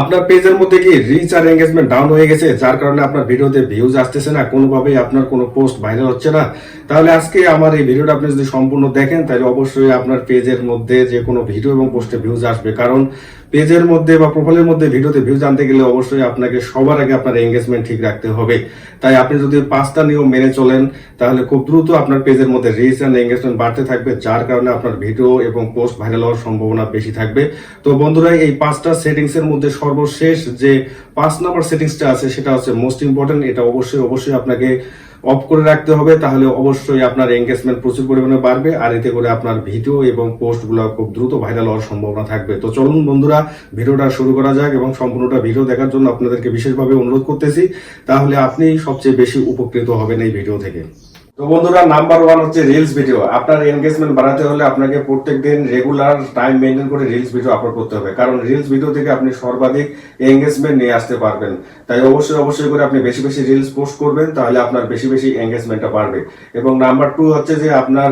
আপনার পেজের মধ্যে কি রিচ আর এঙ্গেজমেন্ট ডাউন হয়ে গেছে? যার কারণে আপনার ভিডিওতে ভিউজ আসতেছে না, কোনোভাবেই আপনার কোনো পোস্ট ভাইরাল হচ্ছে না। তাহলে আজকে আমার এই ভিডিওটা আপনি যদি সম্পূর্ণ দেখেন, তাহলে অবশ্যই আপনার পেজের মধ্যে যে কোনো ভিডিও এবং পোস্টে ভিউজ আসবে। কারণ পেজের মধ্যে বা প্রোফাইলের মধ্যে ভিডিওতে ভিউ জানতে গেলে অবশ্যই আপনাকে সবার আগে আপনার এঙ্গেজমেন্ট ঠিক রাখতে হবে। তাই আপনি যদি পাঁচটা নিয়ম মেনে চলেন, তাহলে খুব দ্রুত আপনার পেজের মধ্যে রিচ অ্যান্ড এঙ্গেজমেন্ট বাড়তে থাকবে, যার কারণে আপনার ভিডিও এবং পোস্ট ভাইরাল হওয়ার সম্ভাবনা বেশি থাকবে। তো বন্ধুরা, এই পাঁচটা সেটিংস এর মধ্যে সর্বশেষ যে পাঁচ নাম্বার সেটিংসটা আছে, সেটা হচ্ছে মোস্ট ইম্পর্টেন্ট এটা অবশ্যই অবশ্যই আপনাকে অফ করে রাখতে হবে, তাহলে অবশ্যই আপনার এঙ্গেজমেন্ট প্রচুর পরিমাণে বাড়বে, আর এতে করে আপনার ভিডিও এবং পোস্টগুলো খুব দ্রুত ভাইরাল হওয়ার সম্ভাবনা থাকবে। তো চলুন বন্ধুরা, ভিডিওটা শুরু করা যাক এবং সম্পূর্ণটা ভিডিও দেখার জন্য আপনাদেরকে বিশেষভাবে অনুরোধ করতেছি, তাহলে আপনি সবচেয়ে বেশি উপকৃত হবেন এই ভিডিও থেকে। তো বন্ধুরা নাম্বার ওয়ান হচ্ছে রিলস ভিডিও আপনার এনগেজমেন্ট বাড়াতে হলে আপনাকে প্রত্যেক দিন রেগুলার টাইম মেনটেন করে রিলস ভিডিও আপলোড করতে হবে। কারণ রিলস ভিডিও থেকে আপনি সর্বাধিক এনগেজমেন্ট নিয়ে আসতে পারবেন। তাই অবশ্যই অবশ্যই করে আপনি বেশি বেশি রিলস পোস্ট করবেন, তাহলে আপনার বেশি বেশি এনগেজমেন্টটা বাড়বে। এবং নাম্বার টু হচ্ছে যে আপনার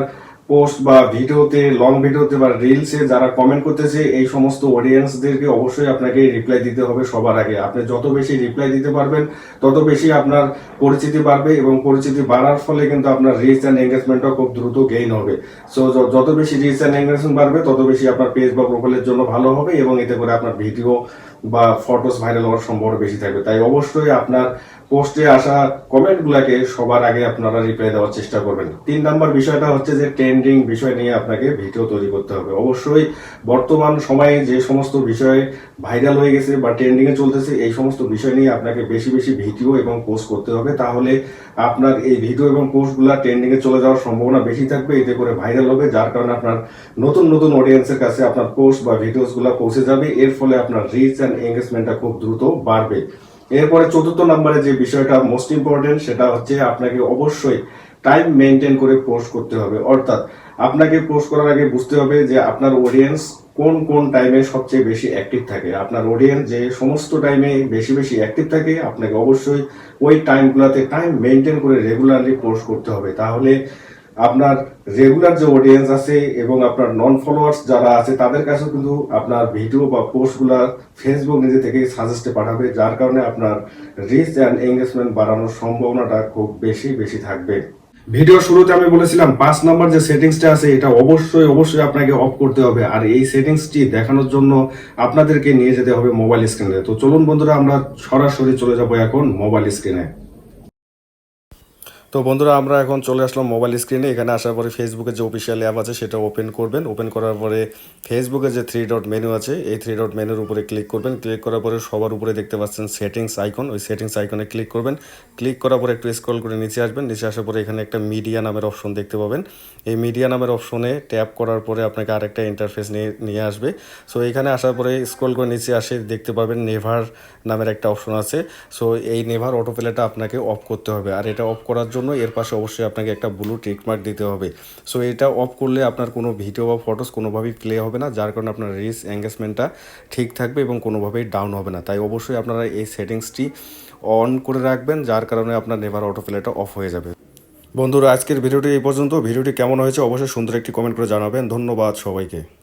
পোস্ট বা ভিডিওতে লং ভিডিওতে বা রিলসে যারা কমেন্ট করতেছে, এই সমস্ত অডিয়েন্সদেরকে অবশ্যই আপনাকে রিপ্লাই দিতে হবে সবার আগে। আপনি যত বেশি রিপ্লাই দিতে পারবেন, তত বেশি আপনার পরিচিতি বাড়বে এবং পরিচিতি বাড়ার ফলে কিন্তু আপনার রিচ অ্যান্ড এঙ্গেজমেন্টও খুব দ্রুত গেইন হবে। সো যত বেশি রিচ অ্যান্ড এঙ্গেজমেন্ট বাড়বে, তত বেশি আপনার পেজ বা প্রোফাইলের জন্য ভালো হবে এবং এতে করে আপনার ভিডিও বা ফটোস ভাইরাল হওয়ার সম্ভাবনা বেশি থাকবে। তাই অবশ্যই আপনার পোস্টে আসা কমেন্টগুলোকে সবার আগে আপনারা রিপ্লাই দেওয়ার চেষ্টা করবেন। তিন নাম্বার বিষয়টা হচ্ছে যে ট্রেন্ডিং বিষয় নিয়ে আপনাকে ভিডিও তৈরি করতে হবে। অবশ্যই বর্তমান সময়ে যে সমস্ত বিষয় ভাইরাল হয়ে গেছে বা ট্রেন্ডিং এ চলতেছে, এই সমস্ত বিষয় নিয়ে আপনাকে বেশি বেশি ভিডিও এবং পোস্ট করতে হবে। তাহলে আপনার এই ভিডিও এবং পোস্টগুলো ট্রেন্ডিং এ চলে যাওয়ার সম্ভাবনা বেশি থাকবে, এতে করে ভাইরাল হবে, যার কারণে আপনার নতুন নতুন অডিয়েন্সের কাছে আপনার পোস্ট বা ভিডিওসগুলা পৌঁছে যাবে। এর ফলে আপনার রিচ অ্যান্ড এঙ্গেজমেন্টটা খুব দ্রুত বাড়বে। এরপরে চতুর্থ নম্বরে যে বিষয়টা মোস্ট ইম্পর্টেন্ট সেটা হচ্ছে আপনাকে অবশ্যই টাইম মেনটেন করে পোস্ট করতে হবে। অর্থাৎ আপনাকে পোস্ট করার আগে বুঝতে হবে যে আপনার অডিয়েন্স কোন কোন টাইমে সবচেয়ে বেশি অ্যাক্টিভ থাকে। আপনার অডিয়েন্স যে সমস্ত টাইমে বেশি বেশি অ্যাক্টিভ থাকে, আপনাকে অবশ্যই ওই টাইমগুলোতে টাইম মেনটেন করে রেগুলারলি পোস্ট করতে হবে। তাহলে আপনার রেগুলার যে অডিয়েন্স আছে এবং আপনার নন ফলোয়ার্স যারা আছে, তাদের কাছে কিন্তু আপনার ভিডিও বা পোস্টগুলা ফেসবুক নিজে থেকেই সাজেস্টে পাঠাবে, যার কারণে আপনার রিচ অ্যান্ড এঙ্গেজমেন্ট বাড়ানোর সম্ভাবনাটা খুব বেশি বেশি থাকবে। ভিডিও শুরুতে আমি বলেছিলাম, পাঁচ নাম্বার যে সেটিংসটা আছে, এটা অবশ্যই অবশ্যই আপনাকে অফ করতে হবে। আর এই সেটিংসটি দেখানোর জন্য আপনাদেরকে নিয়ে যেতে হবে মোবাইল স্ক্রিনে তো চলুন বন্ধুরা, আমরা সরাসরি চলে যাব এখন মোবাইল স্ক্রিনে তো বন্ধুরা, আমরা এখন চলে আসলাম মোবাইল স্ক্রিনে এখানে আসার পরে ফেসবুকের যে অফিসিয়াল অ্যাপ আছে, সেটা ওপেন করবেন। ওপেন করার পরে ফেসবুকের যে থ্রি ডট মেনু আছে, এই থ্রি ডট মেনুর উপরে ক্লিক করবেন। ক্লিক করার পরে সবার উপরে দেখতে পাচ্ছেন সেটিংস আইকন ওই সেটিংস আইকনে ক্লিক করবেন। ক্লিক করার পরে একটু স্ক্রল করে নিচে আসবেন। নিচে আসার পরে এখানে একটা মিডিয়া নামের অপশন দেখতে পাবেন। এই মিডিয়া নামের অপশনে ট্যাপ করার পরে আপনাকে আরেকটা ইন্টারফেস নিয়ে নিয়ে আসবে। সো এখানে আসার পরে স্ক্রল করে নিচে আসে, দেখতে পাবেন নেভার নামের একটা অপশন আছে। সো এই নেভার অটো প্লেটা আপনাকে অফ করতে হবে। আর এটা অফ করার জন্য এর পাশে অবশ্যই আপনাকে একটা ব্লু টিকমার্ক দিতে হবে। সো এটা অফ করলে আপনার কোনো ভিডিও বা ফটোস কোনোভাবেই প্লে হবে না, যার কারণে আপনার রিচ এঙ্গেজমেন্টটা ঠিক থাকবে এবং কোনোভাবেই ডাউন হবে না। তাই অবশ্যই আপনারা এই সেটিংসটি অন করে রাখবেন, যার কারণে আপনার নেভার অটো প্লেটা অফ হয়ে যাবে। বন্ধুরা, আজকের ভিডিওটি এই পর্যন্ত। ভিডিওটি কেমন হয়েছে অবশ্যই সুন্দর একটি কমেন্ট করে জানাবেন। ধন্যবাদ সবাইকে।